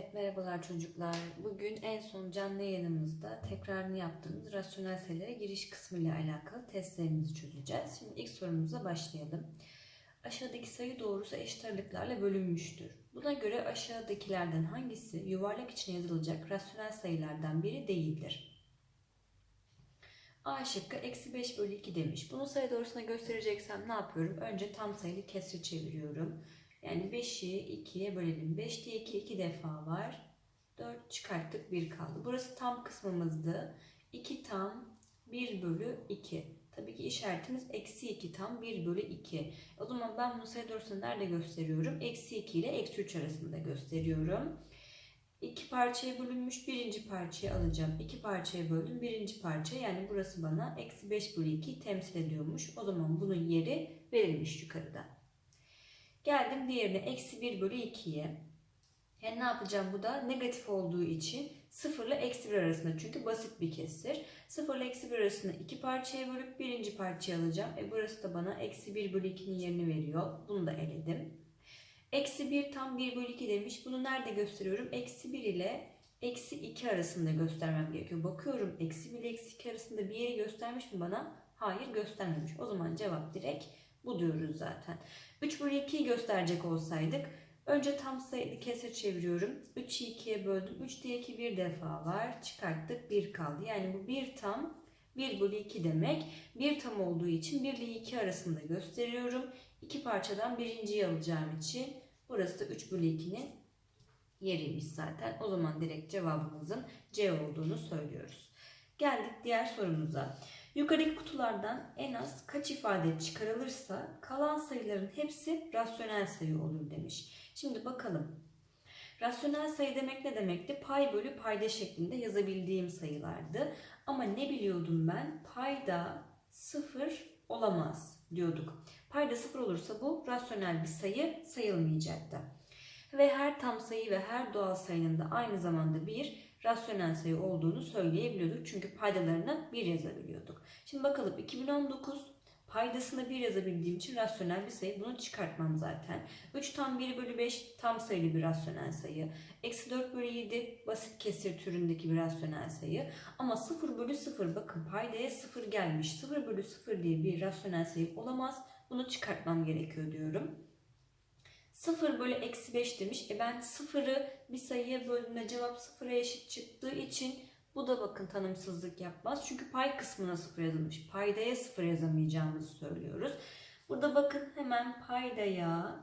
Evet merhabalar çocuklar. Bugün en son canlı yayınımızda tekrarını yaptığımız rasyonel sayılara giriş kısmı ile alakalı testlerimizi çözeceğiz. Şimdi ilk sorumuza başlayalım. Aşağıdaki sayı doğrusu eşit aralıklarla bölünmüştür. Buna göre aşağıdakilerden hangisi yuvarlak içine yazılacak rasyonel sayılardan biri değildir? A şıkkı eksi 5 bölü 2 demiş. Bunu sayı doğrusuna göstereceksem ne yapıyorum? Önce tam sayılı kesri çeviriyorum. Yani 5'i 2'ye bölelim. 5 diye 2 2 defa var. 4 çıkarttık 1 kaldı. Burası tam kısmımızdı. 2 tam 1 bölü 2. Tabii ki işaretimiz eksi 2 tam 1 bölü 2. O zaman ben bunu sayı doğrusunda nerede gösteriyorum? Eksi 2 ile eksi 3 arasında gösteriyorum. İki parçaya bölünmüş birinci parçayı alacağım. İki parçaya böldüm birinci parça yani burası bana eksi 5 bölü 2 temsil ediyormuş. O zaman bunun yeri verilmiş yukarıda. Geldim diğerine eksi 1 bölü 2'ye. Yani ne yapacağım bu da negatif olduğu için 0 ile eksi 1 arasında çünkü basit bir kesir. 0 ile eksi 1 arasında iki parçaya bölüp birinci parçayı alacağım. E burası da bana eksi 1 bölü 2'nin yerini veriyor. Bunu da eledim. Eksi 1 tam 1 bölü 2 demiş. Bunu nerede gösteriyorum? Eksi 1 ile eksi 2 arasında göstermem gerekiyor. Bakıyorum eksi 1 ile eksi 2 arasında bir yeri göstermiş mi bana? Hayır göstermemiş. O zaman cevap direkt bu diyoruz zaten. 3 bölü 2'yi gösterecek olsaydık önce tam sayılı kesir çeviriyorum. 3'ü 2'ye böldüm. 3 diye 2 bir defa var. Çıkarttık 1 kaldı. Yani bu 1 tam 1 bölü 2 demek. 1 tam olduğu için 1 ile 2 arasında gösteriyorum. İki parçadan birinciyi alacağım için burası da 3 bölü 2'nin yeriymiş zaten. O zaman direkt cevabımızın C olduğunu söylüyoruz. Geldik diğer sorumuza. Yukarıdaki kutulardan en az kaç ifade çıkarılırsa kalan sayıların hepsi rasyonel sayı olur demiş. Şimdi bakalım. Rasyonel sayı demek ne demekti? Pay bölü payda şeklinde yazabildiğim sayılardı. Ama ne biliyordum ben? Payda sıfır olamaz diyorduk. Payda sıfır olursa bu rasyonel bir sayı sayılmayacaktı. Ve her tam sayı ve her doğal sayının da aynı zamanda bir rasyonel sayı olduğunu söyleyebiliyorduk. Çünkü paydalarına 1 yazabiliyorduk. Şimdi bakalım 2019 paydasına 1 yazabildiğim için rasyonel bir sayı. Bunu çıkartmam zaten. 3 tam 1 bölü 5 tam sayılı bir rasyonel sayı. Eksi 4 bölü 7 basit kesir türündeki bir rasyonel sayı. Ama 0 bölü 0 bakın paydaya 0 gelmiş. 0 bölü 0 diye bir rasyonel sayı olamaz. Bunu çıkartmam gerekiyor diyorum. 0 bölü eksi 5 demiş. E ben 0'ı bir sayıya böldüğümde cevap 0'a eşit çıktığı için bu da bakın tanımsızlık yapmaz. Çünkü pay kısmına 0 yazılmış. Paydaya 0 yazamayacağımızı söylüyoruz. Burada bakın hemen paydaya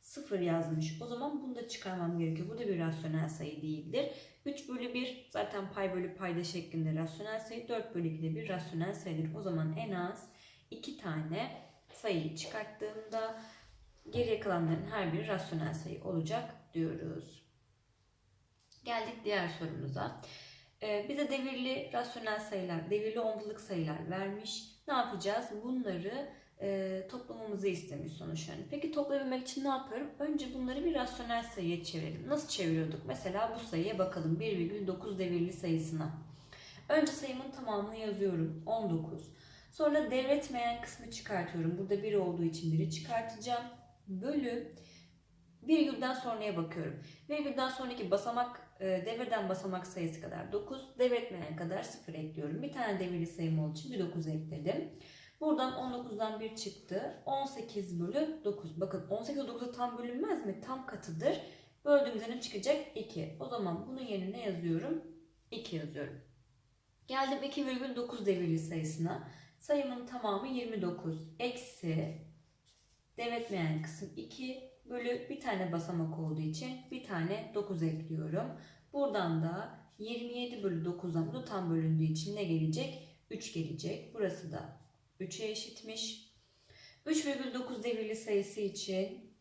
0 yazmış. O zaman bunu da çıkarmam gerekiyor. Bu da bir rasyonel sayı değildir. 3 bölü 1 zaten pay bölü payda şeklinde rasyonel sayı. 4 bölü 2 de bir rasyonel sayıdır. O zaman en az 2 tane sayıyı çıkarttığımda geriye kalanların her biri rasyonel sayı olacak diyoruz. Geldik diğer sorumuza. Ee, bize devirli rasyonel sayılar, devirli ondalık sayılar vermiş. Ne yapacağız? Bunları e, toplamamızı istemiş sonuçlarını. Peki toplayabilmek için ne yapıyorum? Önce bunları bir rasyonel sayıya çevirelim. Nasıl çeviriyorduk? Mesela bu sayıya bakalım. 1,9 devirli sayısına. Önce sayımın tamamını yazıyorum. 19. Sonra devretmeyen kısmı çıkartıyorum. Burada 1 olduğu için 1'i çıkartacağım. Bölü virgülden sonraya bakıyorum. Virgülden sonraki basamak e, devirden basamak sayısı kadar 9, devretmeyen kadar 0 ekliyorum. Bir tane devirli sayım olduğu için bir 9 ekledim. Buradan 19'dan 1 çıktı. 18 bölü 9. Bakın 18 9'a tam bölünmez mi? Tam katıdır. Böldüğümüzde ne çıkacak? 2. O zaman bunun yerine ne yazıyorum? 2 yazıyorum. Geldim 2,9 devirli sayısına. Sayımın tamamı 29. Eksi devretmeyen kısım 2 bölü bir tane basamak olduğu için bir tane 9 ekliyorum. Buradan da 27 bölü 9'dan bu tam bölündüğü için ne gelecek? 3 gelecek. Burası da 3'e eşitmiş. 3,9 devirli sayısı için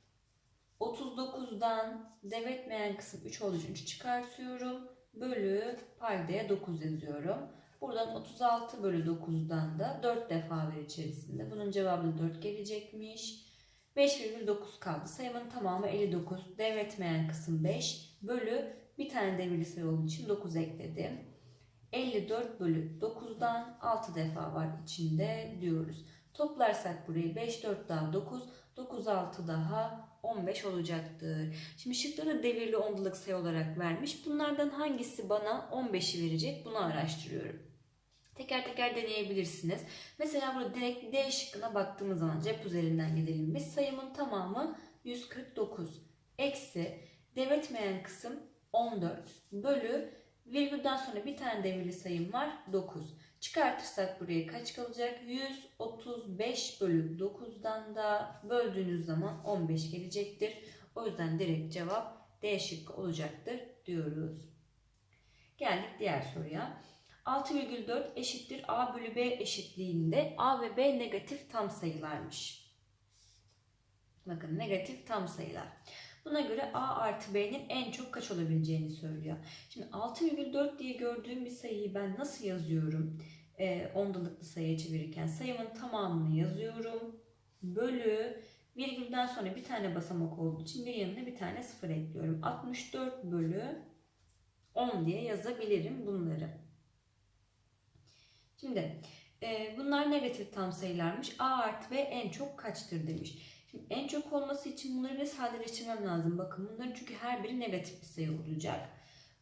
39'dan devretmeyen kısım 3 olduğu için 3 çıkartıyorum. Bölü paydaya 9 yazıyorum. Buradan 36 bölü 9'dan da 4 defa var içerisinde. Bunun cevabı 4 gelecekmiş. 5,9 kaldı. Sayımın tamamı 59. Devretmeyen kısım 5 bölü bir tane devirli sayı olduğu için 9 ekledim. 54 bölü 9'dan 6 defa var içinde diyoruz. Toplarsak burayı 5, 4 daha 9, 9, 6 daha 15 olacaktır. Şimdi şıkları devirli ondalık sayı olarak vermiş. Bunlardan hangisi bana 15'i verecek? Bunu araştırıyorum. Teker teker deneyebilirsiniz. Mesela burada direkt D şıkkına baktığımız zaman cep üzerinden gidelim. Biz sayımın tamamı 149. Eksi demetmeyen kısım 14 bölü virgülden sonra bir tane devirli sayım var 9. Çıkartırsak buraya kaç kalacak? 135 bölü 9'dan da böldüğünüz zaman 15 gelecektir. O yüzden direkt cevap D şıkkı olacaktır diyoruz. Geldik diğer soruya. 6,4 eşittir A bölü B eşitliğinde A ve B negatif tam sayılarmış. Bakın negatif tam sayılar. Buna göre A artı B'nin en çok kaç olabileceğini söylüyor. Şimdi 6,4 diye gördüğüm bir sayıyı ben nasıl yazıyorum? e, ondalıklı sayıya çevirirken sayımın tamamını yazıyorum. Bölü virgülden sonra bir tane basamak olduğu için bir yanına bir tane sıfır ekliyorum. 64 bölü 10 diye yazabilirim bunları. Şimdi e, bunlar negatif tam sayılarmış. A artı B en çok kaçtır demiş. Şimdi en çok olması için bunları bir sadeleştirmem lazım. Bakın bunların çünkü her biri negatif bir sayı olacak.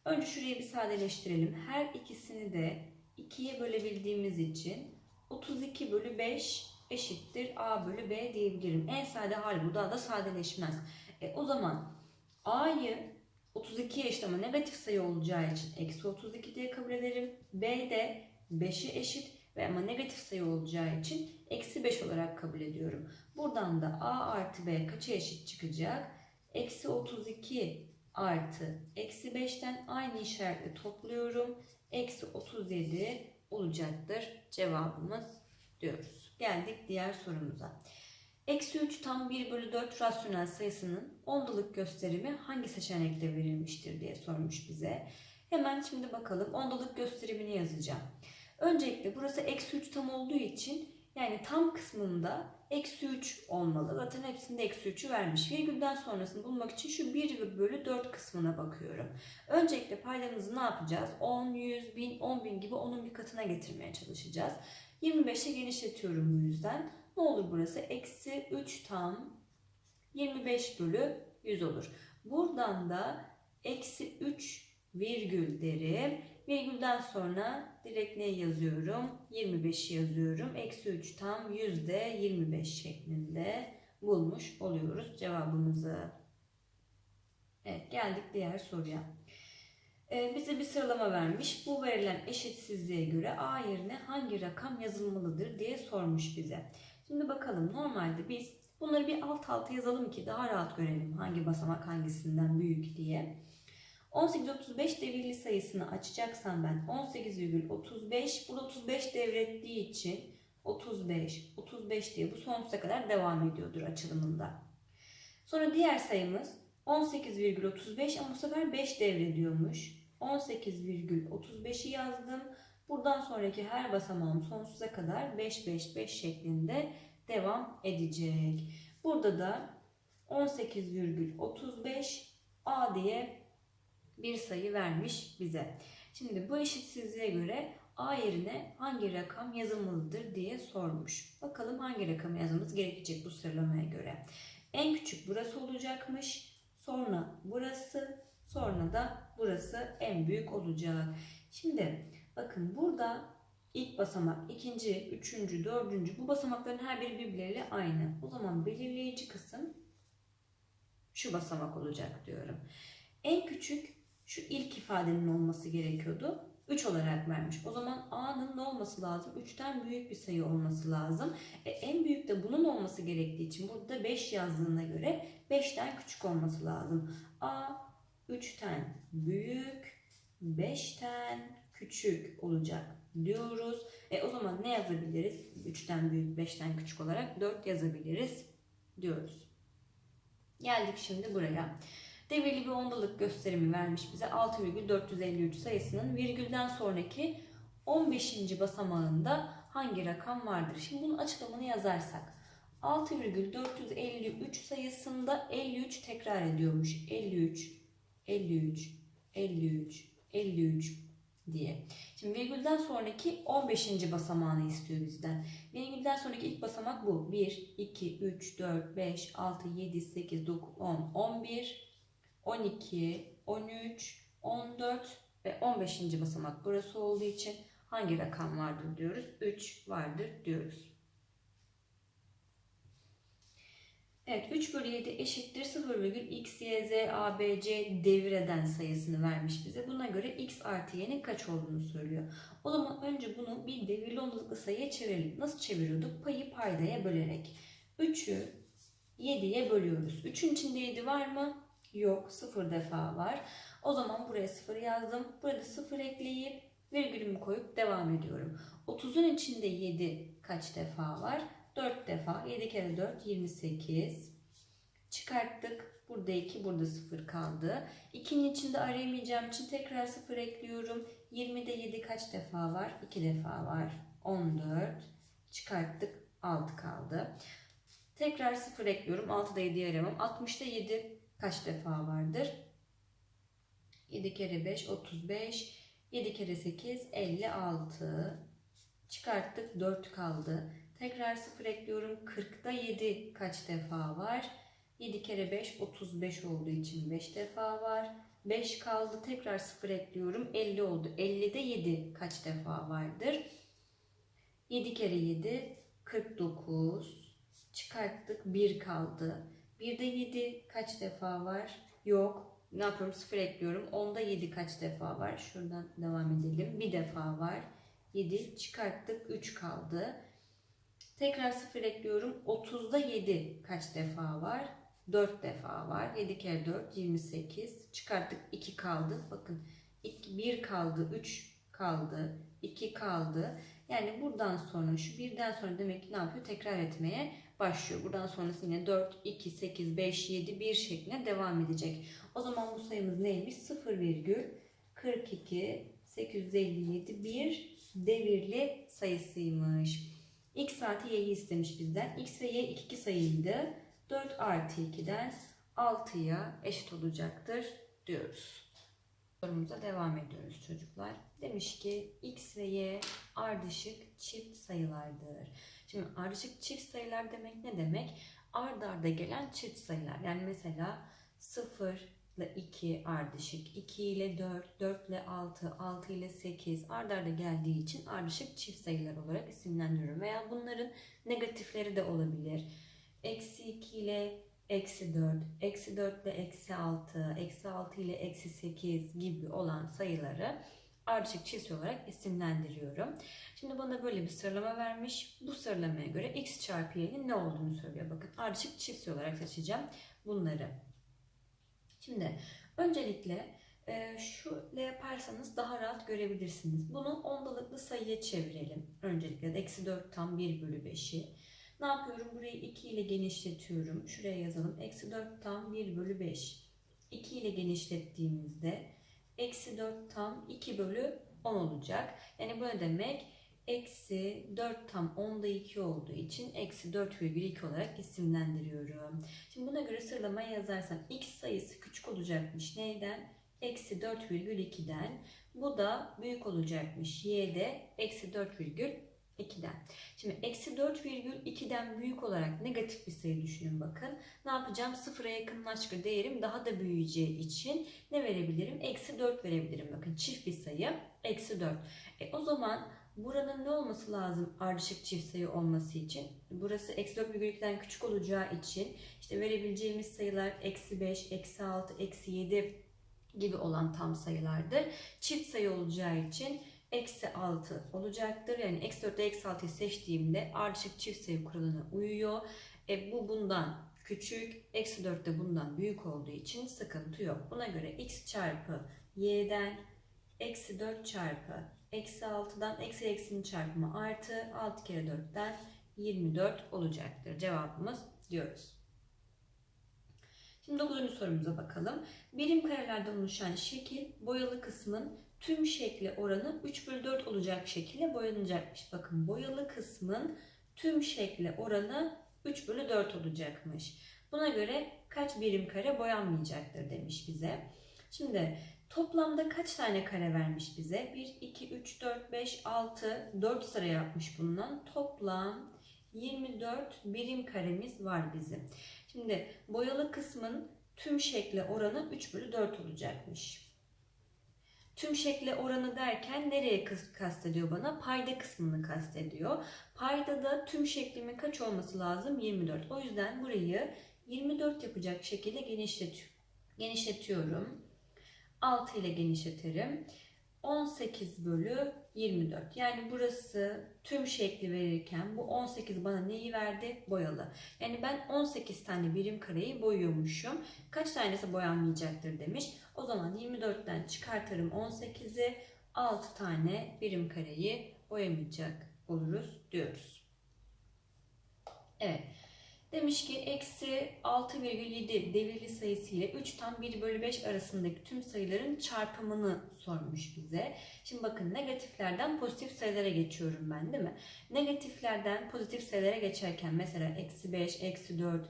Önce şurayı bir sadeleştirelim. Her ikisini de 2'ye bölebildiğimiz için 32 bölü 5 eşittir A bölü B diyebilirim. En sade hali bu daha da sadeleşmez. E, o zaman A'yı 32'ye eşit ama negatif sayı olacağı için eksi 32 diye kabul ederim. B de 5'e eşit ve ama negatif sayı olacağı için eksi 5 olarak kabul ediyorum. Buradan da A artı B kaça eşit çıkacak? Eksi 32 artı eksi 5'ten aynı işaretle topluyorum eksi 37 olacaktır cevabımız diyoruz. Geldik diğer sorumuza. Eksi 3 tam 1 bölü 4 rasyonel sayısının ondalık gösterimi hangi seçenekte verilmiştir diye sormuş bize. Hemen şimdi bakalım ondalık gösterimini yazacağım. Öncelikle burası eksi 3 tam olduğu için yani tam kısmında eksi 3 olmalı. Zaten hepsinde eksi 3'ü vermiş. Virgülden sonrasını bulmak için şu 1 bölü 4 kısmına bakıyorum. Öncelikle paydamızı ne yapacağız? 10, 100, 1000, 10 bin gibi onun bir katına getirmeye çalışacağız. 25'e genişletiyorum bu yüzden. Ne olur burası? Eksi 3 tam 25 bölü 100 olur. Buradan da eksi 3 virgül derim. Virgülden sonra direkt ne yazıyorum? 25'i yazıyorum. Eksi 3 tam yüzde 25 şeklinde bulmuş oluyoruz cevabımızı. Evet geldik diğer soruya. Ee, bize bir sıralama vermiş. Bu verilen eşitsizliğe göre A yerine hangi rakam yazılmalıdır diye sormuş bize. Şimdi bakalım normalde biz bunları bir alt alta yazalım ki daha rahat görelim hangi basamak hangisinden büyük diye. 1835 devirli sayısını açacaksam ben 18,35 burada 35 devrettiği için 35, 35 diye bu sonsuza kadar devam ediyordur açılımında. Sonra diğer sayımız 18,35 ama bu sefer 5 devrediyormuş. 18,35'i yazdım. Buradan sonraki her basamağım sonsuza kadar 5, 5, 5 şeklinde devam edecek. Burada da 18,35 A diye bir sayı vermiş bize. Şimdi bu eşitsizliğe göre A yerine hangi rakam yazılmalıdır diye sormuş. Bakalım hangi rakamı yazmamız gerekecek bu sıralamaya göre. En küçük burası olacakmış. Sonra burası. Sonra da burası en büyük olacak. Şimdi bakın burada ilk basamak, ikinci, üçüncü, dördüncü bu basamakların her biri birbirleriyle aynı. O zaman belirleyici kısım şu basamak olacak diyorum. En küçük şu ilk ifadenin olması gerekiyordu. 3 olarak vermiş. O zaman A'nın ne olması lazım? 3'ten büyük bir sayı olması lazım. E, en büyük de bunun olması gerektiği için burada 5 yazdığına göre 5'ten küçük olması lazım. A 3'ten büyük, 5'ten küçük olacak diyoruz. E, o zaman ne yazabiliriz? 3'ten büyük, 5'ten küçük olarak 4 yazabiliriz diyoruz. Geldik şimdi buraya. Devirli bir ondalık gösterimi vermiş bize 6,453 sayısının virgülden sonraki 15. basamağında hangi rakam vardır? Şimdi bunun açıklamanı yazarsak 6,453 sayısında 53 tekrar ediyormuş. 53, 53, 53, 53, diye. Şimdi virgülden sonraki 15. basamağını istiyor bizden. Virgülden sonraki ilk basamak bu. 1, 2, 3, 4, 5, 6, 7, 8, 9, 10, 11, 12, 13, 14 ve 15. basamak burası olduğu için hangi rakam vardır diyoruz? 3 vardır diyoruz. Evet 3 bölü 7 eşittir 0 virgül x, y, z, a, b, c devir eden sayısını vermiş bize. Buna göre x artı y'nin kaç olduğunu söylüyor. O zaman önce bunu bir devirli ondalıklı sayıya çevirelim. Nasıl çeviriyorduk? Payı paydaya bölerek. 3'ü 7'ye bölüyoruz. 3'ün içinde 7 var mı? Yok. 0 defa var. O zaman buraya 0 yazdım. Burada 0 ekleyip virgülümü koyup devam ediyorum. 30'un içinde 7 kaç defa var? 4 defa. 7 kere 4 28. Çıkarttık. Burada 2, burada 0 kaldı. 2'nin içinde arayamayacağım için tekrar 0 ekliyorum. 20'de 7 kaç defa var? 2 defa var. 14. Çıkarttık. 6 kaldı. Tekrar 0 ekliyorum. 6'da 7'yi aramam. 60'da 7 kaç defa vardır? 7 kere 5 35. 7 kere 8 56. Çıkarttık 4 kaldı. Tekrar 0 ekliyorum. 40'da 7 kaç defa var? 7 kere 5 35 olduğu için 5 defa var. 5 kaldı. Tekrar 0 ekliyorum. 50 oldu. 50'de 7 kaç defa vardır? 7 kere 7 49. Çıkarttık. 1 kaldı. 1'de 7 kaç defa var? Yok. Ne yapıyorum? 0 ekliyorum. 10'da 7 kaç defa var? Şuradan devam edelim. Bir defa var. 7 çıkarttık. 3 kaldı. Tekrar 0 ekliyorum. 30'da 7 kaç defa var? 4 defa var. 7 kere 4 28. Çıkarttık 2 kaldı. Bakın 1 kaldı, 3 kaldı, 2 kaldı. Yani buradan sonra şu birden sonra demek ki ne yapıyor? Tekrar etmeye başlıyor. Buradan sonrası yine 4, 2, 8, 5, 7, 1 şeklinde devam edecek. O zaman bu sayımız neymiş? 0,42 857 bir devirli sayısıymış. X artı y'yi istemiş bizden. X ve y iki iki sayıydı. 4 artı 2'den 6'ya eşit olacaktır diyoruz. Sorumuza devam ediyoruz çocuklar. Demiş ki x ve y ardışık çift sayılardır. Şimdi ardışık çift sayılar demek ne demek? Ard arda gelen çift sayılar. Yani mesela 0 ile 2 ardışık, 2 ile 4, 4 ile 6, 6 ile 8 ard arda geldiği için ardışık çift sayılar olarak isimlendiriyorum. Veya bunların negatifleri de olabilir. Eksi 2 ile eksi 4, eksi 4 ile eksi 6, eksi 6 ile eksi 8 gibi olan sayıları ardışık sayı olarak isimlendiriyorum. Şimdi bana böyle bir sıralama vermiş. Bu sıralamaya göre x çarpı y'nin ne olduğunu söylüyor. Bakın ardışık sayı olarak seçeceğim bunları. Şimdi öncelikle e, şöyle yaparsanız daha rahat görebilirsiniz. Bunu ondalıklı sayıya çevirelim. Öncelikle eksi 4 tam 1 bölü 5'i. Ne yapıyorum? Burayı 2 ile genişletiyorum. Şuraya yazalım. Eksi 4 tam 1 bölü 5. 2 ile genişlettiğimizde eksi 4 tam 2 bölü 10 olacak. Yani bu ne demek? Eksi 4 tam 10'da 2 olduğu için eksi 4 virgül 2 olarak isimlendiriyorum. Şimdi buna göre sıralamayı yazarsam x sayısı küçük olacakmış. Neyden? Eksi 4,2'den. Bu da büyük olacakmış. y'de eksi 4,2 2'den. Şimdi eksi 4,2'den büyük olarak negatif bir sayı düşünün bakın. Ne yapacağım? Sıfıra yakınlaştıkça değerim daha da büyüyeceği için ne verebilirim? Eksi 4 verebilirim. Bakın çift bir sayı. Eksi 4. E, o zaman buranın ne olması lazım ardışık çift sayı olması için? Burası eksi 4,2'den küçük olacağı için işte verebileceğimiz sayılar eksi 5, eksi 6, eksi 7 gibi olan tam sayılardır. Çift sayı olacağı için eksi 6 olacaktır. Yani eksi 4 ile eksi 6'yı seçtiğimde ardışık çift sayı kuralına uyuyor. E, bu bundan küçük, eksi 4 de bundan büyük olduğu için sıkıntı yok. Buna göre x çarpı y'den eksi 4 çarpı eksi 6'dan eksi eksinin çarpımı artı 6 kere 4'ten 24 olacaktır. Cevabımız diyoruz. Şimdi 9. sorumuza bakalım. Birim karelerden oluşan şekil boyalı kısmın tüm şekli oranı 3 bölü 4 olacak şekilde boyanacakmış. Bakın boyalı kısmın tüm şekli oranı 3 bölü 4 olacakmış. Buna göre kaç birim kare boyanmayacaktır demiş bize. Şimdi Toplamda kaç tane kare vermiş bize? 1, 2, 3, 4, 5, 6, 4 sıra yapmış bundan. Toplam 24 birim karemiz var bizim. Şimdi boyalı kısmın tüm şekle oranı 3 bölü 4 olacakmış. Tüm şekle oranı derken nereye kastediyor bana? Payda kısmını kastediyor. Payda da tüm şeklimin kaç olması lazım? 24. O yüzden burayı 24 yapacak şekilde genişlet genişletiyorum. 6 ile genişletirim. 18 bölü 24. Yani burası tüm şekli verirken bu 18 bana neyi verdi? Boyalı. Yani ben 18 tane birim kareyi boyuyormuşum. Kaç tanesi boyanmayacaktır demiş. O zaman 24'ten çıkartırım 18'i 6 tane birim kareyi boyamayacak oluruz diyoruz. Evet. Demiş ki eksi 6,7 devirli sayısı ile 3 tam 1 bölü 5 arasındaki tüm sayıların çarpımını sormuş bize. Şimdi bakın negatiflerden pozitif sayılara geçiyorum ben değil mi? Negatiflerden pozitif sayılara geçerken mesela eksi 5, eksi 4,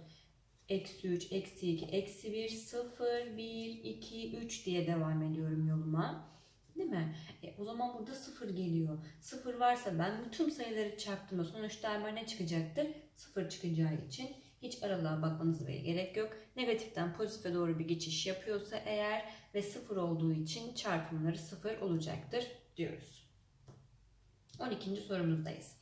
eksi 3, eksi 2, eksi 1, 0, 1, 2, 3 diye devam ediyorum yoluma. Değil mi? E, o zaman burada 0 geliyor. 0 varsa ben bütün sayıları çarptığımda sonuç derma ne çıkacaktır? 0 çıkacağı için hiç aralığa bakmanıza bile gerek yok. Negatiften pozitife doğru bir geçiş yapıyorsa eğer ve 0 olduğu için çarpımları 0 olacaktır diyoruz. 12. sorumuzdayız.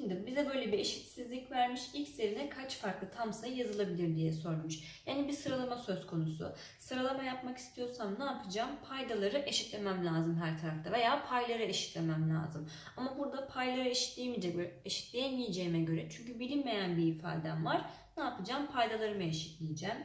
Şimdi bize böyle bir eşitsizlik vermiş. X yerine kaç farklı tam sayı yazılabilir diye sormuş. Yani bir sıralama söz konusu. Sıralama yapmak istiyorsam ne yapacağım? Paydaları eşitlemem lazım her tarafta veya payları eşitlemem lazım. Ama burada payları eşitleyemeyeceğime, göre çünkü bilinmeyen bir ifadem var. Ne yapacağım? Paydalarımı eşitleyeceğim.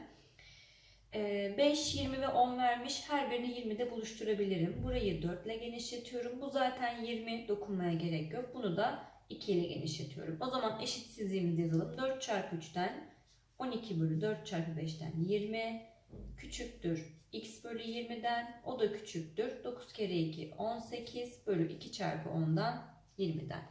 Ee, 5, 20 ve 10 vermiş. Her birini 20'de buluşturabilirim. Burayı 4 ile genişletiyorum. Bu zaten 20 dokunmaya gerek yok. Bunu da 2 ile genişletiyorum. O zaman eşitsizliğimizi yazalım. 4 çarpı 3'ten 12 bölü 4 çarpı 5'ten 20 küçüktür. x bölü 20'den o da küçüktür. 9 kere 2 18 bölü 2 çarpı 10'dan 20'den.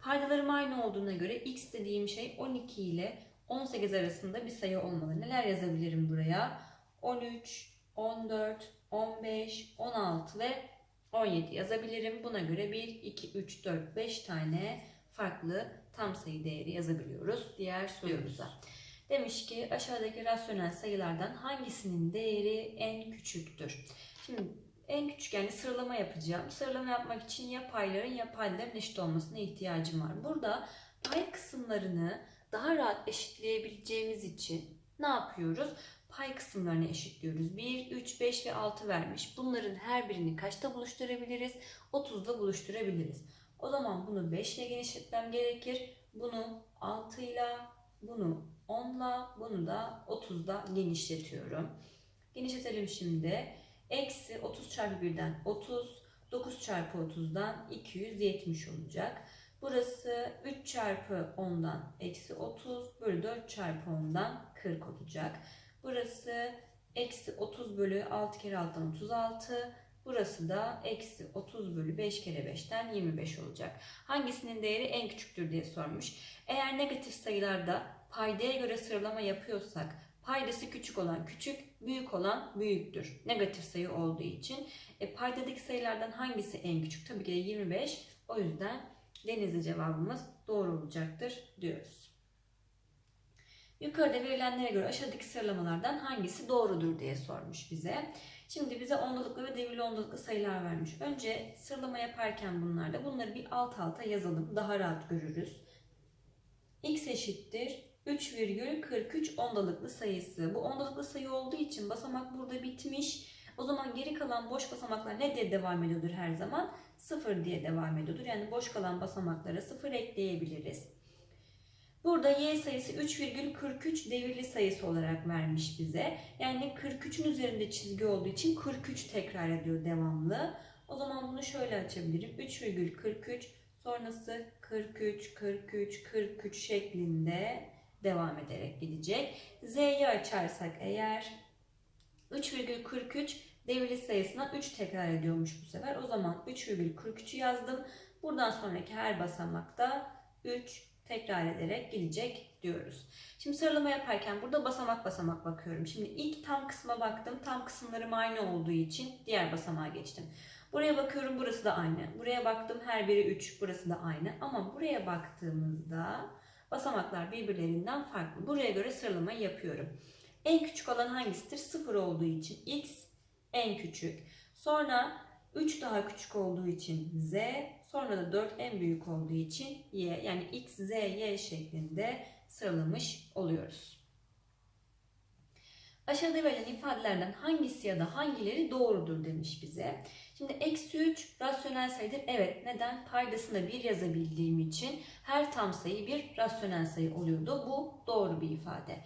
Paydalarım aynı olduğuna göre x dediğim şey 12 ile 18 arasında bir sayı olmalı. Neler yazabilirim buraya? 13, 14, 15, 16 ve 17 yazabilirim. Buna göre 1, 2, 3, 4, 5 tane farklı tam sayı değeri yazabiliyoruz diğer sorumuza. Demiş ki aşağıdaki rasyonel sayılardan hangisinin değeri en küçüktür? Şimdi en küçük yani sıralama yapacağım. Sıralama yapmak için ya payların ya paydaların eşit olmasına ihtiyacım var. Burada pay kısımlarını daha rahat eşitleyebileceğimiz için ne yapıyoruz? Pay kısımlarını eşitliyoruz. 1, 3, 5 ve 6 vermiş. Bunların her birini kaçta buluşturabiliriz? 30'da buluşturabiliriz. O zaman bunu 5 ile genişletmem gerekir. Bunu 6 ile, bunu 10 ile, bunu da 30'da genişletiyorum. Genişletelim şimdi. Eksi 30 çarpı 1'den 30, 9 çarpı 30'dan 270 olacak. Burası 3 çarpı 10'dan eksi 30 bölü 4 çarpı 10'dan 40 olacak. Burası eksi 30 bölü 6 kere 6'dan 36. Burası da eksi 30 bölü 5 kere 5'ten 25 olacak. Hangisinin değeri en küçüktür diye sormuş. Eğer negatif sayılarda paydaya göre sıralama yapıyorsak paydası küçük olan küçük, büyük olan büyüktür. Negatif sayı olduğu için. E, paydadaki sayılardan hangisi en küçük? Tabii ki de 25. O yüzden denizli cevabımız doğru olacaktır diyoruz. Yukarıda verilenlere göre aşağıdaki sıralamalardan hangisi doğrudur diye sormuş bize. Şimdi bize ondalıklı ve devirli ondalıklı sayılar vermiş. Önce sıralama yaparken bunlarda bunları bir alt alta yazalım. Daha rahat görürüz. x eşittir 3,43 ondalıklı sayısı. Bu ondalıklı sayı olduğu için basamak burada bitmiş. O zaman geri kalan boş basamaklar ne diye devam ediyordur her zaman? 0 diye devam ediyordur. Yani boş kalan basamaklara 0 ekleyebiliriz. Burada y sayısı 3,43 devirli sayısı olarak vermiş bize. Yani 43'ün üzerinde çizgi olduğu için 43 tekrar ediyor devamlı. O zaman bunu şöyle açabilirim. 3,43 sonrası 43, 43, 43 şeklinde devam ederek gidecek. Z'yi açarsak eğer 3,43 devirli sayısına 3 tekrar ediyormuş bu sefer. O zaman 3,43'ü yazdım. Buradan sonraki her basamakta 3, tekrar ederek gelecek diyoruz. Şimdi sıralama yaparken burada basamak basamak bakıyorum. Şimdi ilk tam kısma baktım. Tam kısımlarım aynı olduğu için diğer basamağa geçtim. Buraya bakıyorum burası da aynı. Buraya baktım her biri 3 burası da aynı. Ama buraya baktığımızda basamaklar birbirlerinden farklı. Buraya göre sıralamayı yapıyorum. En küçük olan hangisidir? 0 olduğu için x en küçük. Sonra 3 daha küçük olduğu için z. Sonra da 4 en büyük olduğu için y. Yani x, z, y şeklinde sıralamış oluyoruz. Aşağıda verilen ifadelerden hangisi ya da hangileri doğrudur demiş bize. Şimdi eksi 3 rasyonel sayıdır. Evet neden? Paydasında 1 yazabildiğim için her tam sayı bir rasyonel sayı oluyordu. Bu doğru bir ifade.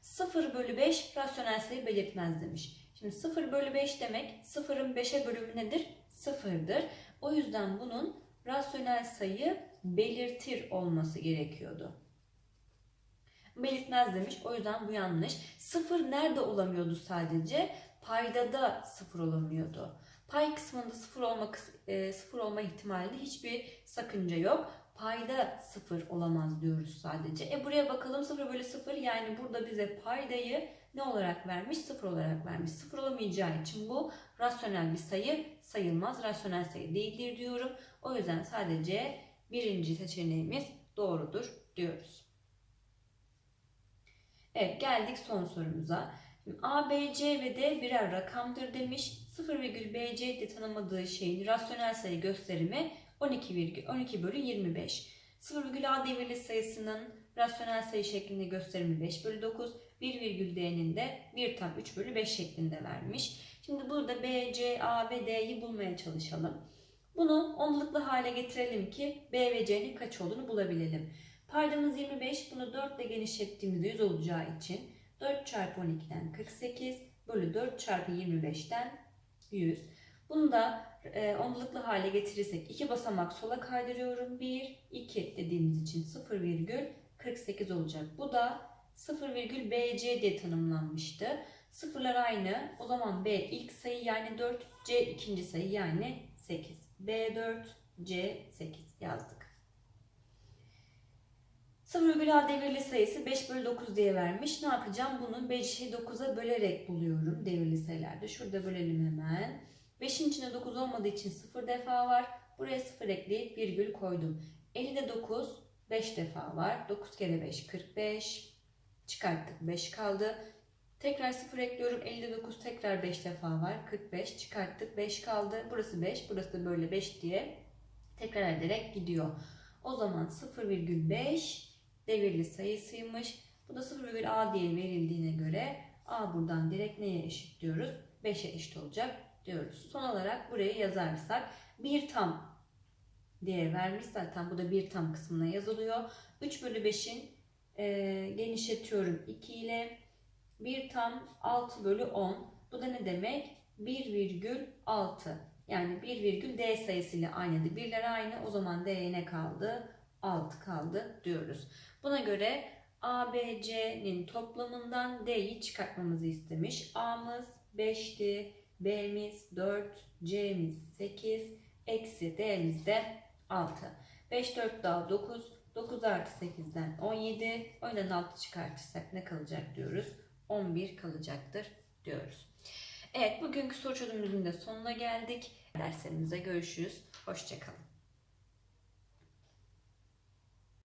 0 bölü 5 rasyonel sayı belirtmez demiş. Şimdi 0 bölü 5 demek 0'ın 5'e bölümü nedir? 0'dır. O yüzden bunun rasyonel sayı belirtir olması gerekiyordu. Belirtmez demiş. O yüzden bu yanlış. 0 nerede olamıyordu sadece? Paydada 0 olamıyordu. Pay kısmında 0 olma, e, 0 olma ihtimalinde hiçbir sakınca yok. Payda 0 olamaz diyoruz sadece. E buraya bakalım 0 bölü 0 yani burada bize paydayı ne olarak vermiş? 0 olarak vermiş. 0 olamayacağı için bu rasyonel bir sayı sayılmaz. Rasyonel sayı değildir diyorum. O yüzden sadece birinci seçeneğimiz doğrudur diyoruz. Evet geldik son sorumuza. A, B, C ve D birer rakamdır demiş. 0,BC diye tanımadığı şeyin rasyonel sayı gösterimi 12, 12 bölü 25. 0,A devirli sayısının rasyonel sayı şeklinde gösterimi 5 bölü 9. 1,D'nin de 1 tam 3 bölü 5 şeklinde vermiş. Şimdi burada B, C, A ve D'yi bulmaya çalışalım. Bunu onluklu hale getirelim ki B ve C'nin kaç olduğunu bulabilelim. Paydamız 25. Bunu 4 ile genişlettiğimizde 100 olacağı için 4 çarpı 12'den 48 bölü 4 çarpı 25'ten 100. Bunu da e, onluklu hale getirirsek iki basamak sola kaydırıyorum. 1, 2 dediğimiz için 0,48 olacak. Bu da 0,BC diye tanımlanmıştı. Sıfırlar aynı. O zaman B ilk sayı yani 4, C ikinci sayı yani 8. B4, C8 yazdık. 0,A devirli sayısı 5 bölü 9 diye vermiş. Ne yapacağım? Bunu 5'i 9'a bölerek buluyorum devirli sayılarda. Şurada bölelim hemen. 5'in içinde 9 olmadığı için 0 defa var. Buraya 0 ekleyip virgül koydum. 50'de 9 5 defa var. 9 kere 5 45. Çıkarttık 5 kaldı. Tekrar 0 ekliyorum. 59 tekrar 5 defa var. 45 çıkarttık 5 kaldı. Burası 5 burası da böyle 5 diye tekrar ederek gidiyor. O zaman 0,5 devirli sayısıymış. Bu da 0,a diye verildiğine göre a buradan direkt neye eşit diyoruz? 5'e eşit olacak diyoruz. Son olarak buraya yazarsak 1 tam diye vermiş zaten bu da 1 tam kısmına yazılıyor. 3 bölü 5'in e, genişletiyorum 2 ile 1 tam 6 bölü 10. Bu da ne demek? 1,6 yani 1 virgül d sayısıyla aynıydı. Birler aynı o zaman d'ye ne kaldı? 6 kaldı diyoruz. Buna göre A, B, C'nin toplamından D'yi çıkartmamızı istemiş. A'mız 5'ti, B'miz 4, C'miz 8, eksi D'miz de 6. 5, 4 daha 9, 9 artı 8'den 17, o yüzden 6 çıkartırsak ne kalacak diyoruz? 11 kalacaktır diyoruz. Evet bugünkü soru çözümümüzün de sonuna geldik. Derslerimize görüşürüz. Hoşçakalın.